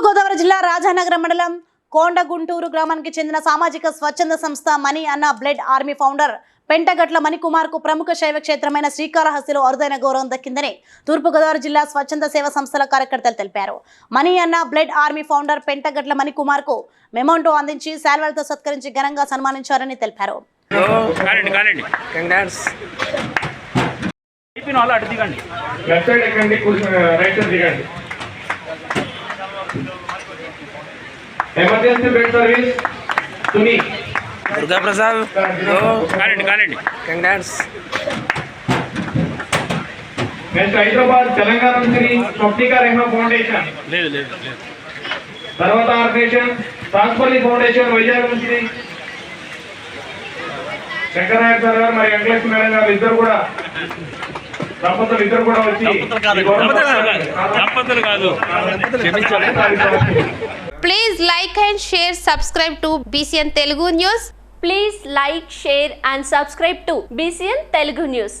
తూర్పుగోదావరి జిల్లా రాజానగరం మండలం కోండగుంటూరు గ్రామానికి చెందిన సామాజిక స్వచ్ఛంద సంస్థ Mani Anna blood army founder Pentagatla మణికుమార్కు ప్రముఖ శైవ క్షేత్రమైన శ్రీకాళహస్తిలో అరుదైన గౌరవం దక్కిందని తూర్పుగోదావరి జిల్లా స్వచ్ఛంద సేవ సంస్థల కార్యకర్తలు తెలిపారు. మనీ అన్న బ్లడ్ ఆర్మీ ఫౌండర్ పెంటగట్ల మణికుమార్కు మెమోంటో అందించి శాల్వాలతో సత్కరించి ఘనంగా సన్మానించారని తెలిపారు. దిగండి. Emergency bed service Suni Durga Prasad కానండి కానండి. కంగ్రాట్స్ నెక్స్ట్ హైదరాబాద్ తెలంగాణ నుంచి స్వప్నిక రెహమా ఫౌండేషన్ లేదు లేదు లేదు. తర్వాత ఆర్గనైజేషన్ ట్రాన్స్పర్లీ ఫౌండేషన్ వైజాగ్ నుంచి. శంకరనాయక్ సార్ గారు మరి వెంకటలక్ష్మి మేడం గారు ఇద్దరు కూడా. దంపతులు ఇద్దరు కూడా వచ్చి దంపతులు కాదు Please like and share, subscribe to BCN Telugu News. Please like, share and subscribe to BCN Telugu News.